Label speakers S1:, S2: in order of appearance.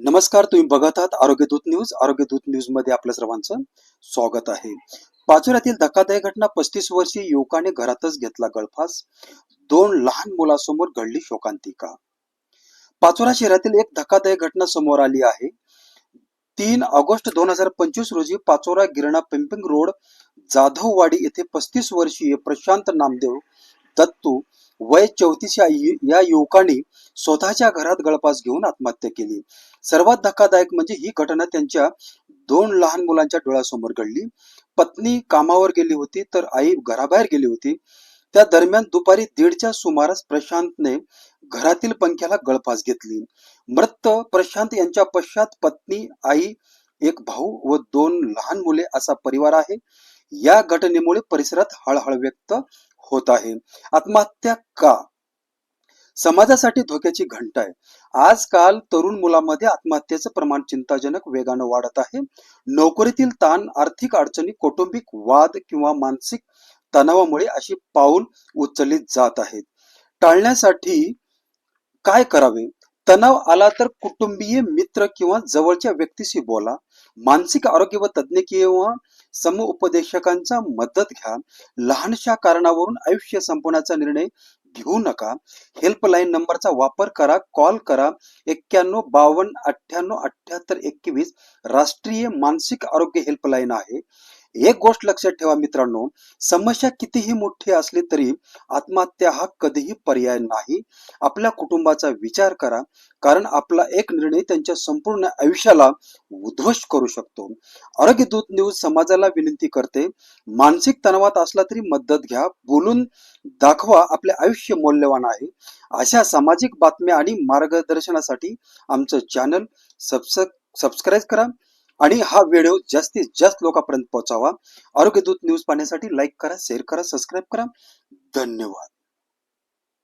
S1: नमस्कार तुम्ही बघत आहात आरोग्यदूत न्यूज. आरोग्यदूत न्यूजमध्ये आपलं सर्वांचं स्वागत आहे. पाचोऱ्यातील धक्कादायक घटना पस्तीस वर्षीय युवकाने घरातच घेतला गळफास. दोन लहान मुलासमोर घडली शोकांतिका. पाचोरा शहरातील एक धक्कादायक घटना समोर आली आहे. तीन ऑगस्ट दोन हजार पंचवीस रोजी पाचोरा गिरणा पिंपिंग रोड जाधववाडी येथे पस्तीस वर्षीय प्रशांत नामदेव दत्तू वय चौतीस या युवकांनी स्वतःच्या घरात गळपास घेऊन आत्महत्या केली. सर्वात धक्कादायक म्हणजे ही घटना त्यांच्या दोन लहान मुलांच्या डोळ्यासमोर घडली. पत्नी कामावर गेली होती तर आई घराबाहेर गेली होती. त्या दरम्यान दुपारी दीडच्या सुमारास प्रशांतने घरातील पंख्याला गळफास घेतली. मृत प्रशांत यांच्या पश्चात पत्नी आई एक भाऊ व दोन लहान मुले असा परिवार आहे. या घटनेमुळे परिसरात हळहळ व्यक्त होत आहे. आत्महत्या का? समाजासाठी धोक्याची घंटा आहे. आजकाल तरुण मुलांमध्ये आत्महत्येचं प्रमाण चिंताजनक वेगानं वाढत आहे. नोकरीतील ताण आर्थिक अडचणी कौटुंबिक वाद किंवा मानसिक तणावामुळे अशी पाऊल उचलली जात आहेत. टाळण्यासाठी काय करावे? तणाव आला तर कुटुंबीय मित्र किंवा जवळच्या व्यक्तीशी बोला. मानसिक आरोग्य व तज्ज्ञ किंवा समुपदेशकांचा मदत घ्या. लहानशा कारणावरून आयुष्य संपवण्याचा निर्णय घेऊ नका. हेल्पलाईन नंबरचा वापर करा कॉल करा. एक्क्याण्णव बावन्न अठ्ठ्याण्णव अठ्ठ्याहत्तर एकवीस राष्ट्रीय मानसिक आरोग्य हेल्पलाईन आहे. एक गोष्ट लक्षात ठेवा मित्रांनो समस्या कितीही मोठी असली तरी आत्महत्या हा कधीही पर्याय नाही. आपल्या कुटुंबाचा विचार करा कारण आपला एक निर्णय त्यांच्या संपूर्ण आयुष्याला उद्ध्वस्त करू शकतो. आरोग्य दूत न्यूज समाजाला विनंती करते मानसिक तणावात असला तरी मदत घ्या बोलून दाखवा आपले आयुष्य मौल्यवान आहे. अशा सामाजिक बातम्या आणि मार्गदर्शनासाठी आमचं चॅनल सबस्क्राईब करा. आणि हा व्हिडिओ जास्तीत जास्त लोकांपर्यंत पोहोचावा. आरोग्य दूत न्यूज पाहण्यासाठी लाईक करा शेअर करा सबस्क्राईब करा. धन्यवाद.